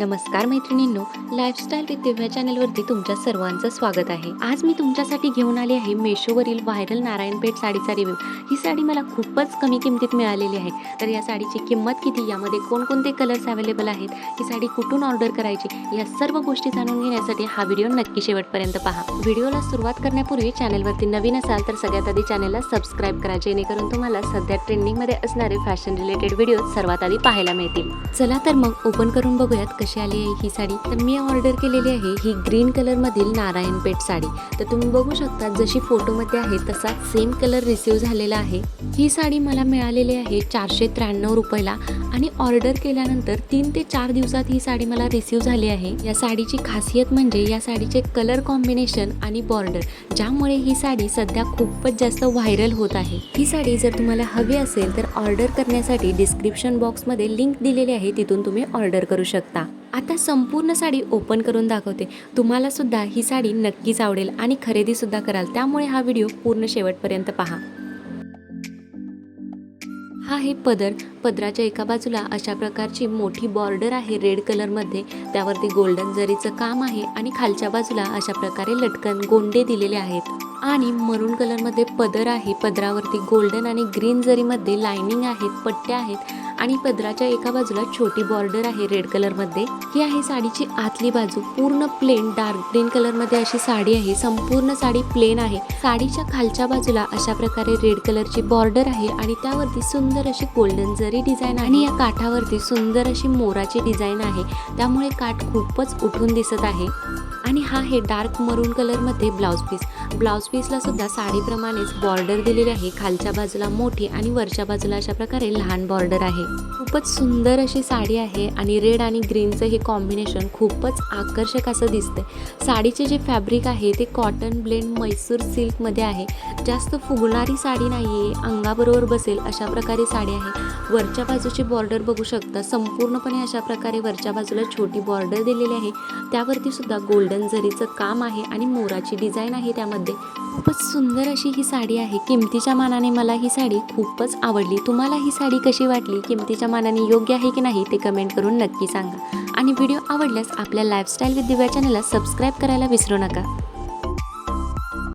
नमस्कार मैत्रिणींनो lifestyle with दिव्या चॅनलवरती तुमच्या सर्वांचं स्वागत आहे. आज मी तुमच्यासाठी घेऊन आले आहे मेशोवरील व्हायरल नारायणपेठ साडीचा रिव्ह्यू ही साडी मला खूपच कमी किमतीत मिळालेली आहे. तर या साडीची किंमत किती? यामध्ये कोणकोणते कलर्स अवेलेबल आहेत? ही साडी कुठून ऑर्डर करायची? या सर्व गोष्टी जाणून घेण्यासाठी हा व्हिडिओ नक्की शेवटपर्यंत पहा. व्हिडिओला सुरुवात करण्यापूर्वी चॅनलवरती नवीन असाल तर सगळ्यात आधी चॅनलला सबस्क्राईब करा जेणेकरून तुम्हाला सध्या ट्रेंडिंगमध्ये असणारे फॅशन रिलेटेड व्हिडिओ सर्वात आधी पाहायला मिळतील. चला तर मग ओपन करून बघूयात कशी आली आहे ही साडी? तर मी ऑर्डर केलेली आहे ही ग्रीन कलरमधील नारायणपेठ साडी. तर तुम्ही बघू शकता जशी फोटोमध्ये आहे तसा सेम कलर रिसीव झालेला आहे. ही साडी मला मिळालेली आहे चारशे त्र्याण्णव रुपयाला आणि ऑर्डर केल्यानंतर तीन ते चार दिवसात ही साडी मला रिसीव झाली आहे. या साडीची खासियत म्हणजे या साडीचे कलर कॉम्बिनेशन आणि बॉर्डर ज्यामुळे ही साडी सध्या खूपच जास्त व्हायरल होत आहे. ही साडी जर तुम्हाला हवी असेल तर ऑर्डर करण्यासाठी डिस्क्रिप्शन बॉक्समध्ये लिंक दिलेली आहे तिथून तुम्ही ऑर्डर करू शकता. आता संपूर्ण साडी ओपन करून दाखवते. तुम्हाला सुद्धा ही साडी नक्कीच आवडेल आणि खरेदी सुद्धा कराल. त्यामुळे हा व्हिडिओ पूर्ण शेवटपर्यंत पहा. हा हे पदर. पदराच्या एका बाजूला अशा प्रकारची मोठी बॉर्डर आहे रेड कलरमध्ये. त्यावरती गोल्डन जरीचं काम आहे आणि खालच्या बाजूला अशा प्रकारे लटकन गोंडे दिलेले आहेत. आणि मरून कलरमध्ये पदर आहे. पदरावरती गोल्डन आणि ग्रीन जरीमध्ये लाइनिंग आहेत पट्ट्या आहेत. आणि पदराच्या एका बाजूला छोटी बॉर्डर आहे रेड कलरमध्ये. ही आहे साडीची आतली बाजू. पूर्ण प्लेन डार्क ग्रीन कलरमध्ये अशी साडी आहे. संपूर्ण साडी प्लेन आहे. साडीच्या खालच्या बाजूला अशा प्रकारे रेड कलरची बॉर्डर आहे आणि त्यावरती सुंदर अशी गोल्डन जरी डिझाईन आहे. आणि या काठावरती सुंदर अशी मोराची डिझाईन आहे. त्यामुळे काठ खूपच उठून दिसत आहे. आणि हा आहे डार्क मरून कलरमध्ये ब्लाऊज पीस ब्लाऊज पीसला सुद्धा साडीप्रमाणेच बॉर्डर दिलेली आहे. खालच्या बाजूला मोठी आणि वरच्या बाजूला अशा प्रकारे लहान बॉर्डर आहे. खूपच सुंदर अशी साडी आहे आणि रेड आणि ग्रीनचं हे कॉम्बिनेशन खूपच आकर्षक असं दिसतंय. साडीचे जे फॅब्रिक आहे ते कॉटन ब्लेंड मैसूर सिल्कमध्ये आहे. जास्त फुगणारी साडी नाही आहे अंगाबरोबर बसेल अशा प्रकारे साडी आहे. वरच्या बाजूची बॉर्डर बघू शकता. संपूर्णपणे अशा प्रकारे वरच्या बाजूला छोटी बॉर्डर दिलेली आहे. त्यावरती सुद्धा गोल्डन जरीचं काम आहे आणि मोराची डिझाईन आहे त्यामध्ये. खूपच सुंदर अशी ही साडी आहे. किमतीच्या मानाने मला ही साडी खूपच आवडली. तुम्हाला ही साडी कशी वाटली? किमतीच्या मानाने योग्य आहे की नाही ते कमेंट करून नक्की सांगा. आणि व्हिडिओ आवडल्यास आपल्या लाईफस्टाईल विथ दिव्या चॅनलला सबस्क्राईब करायला विसरू नका.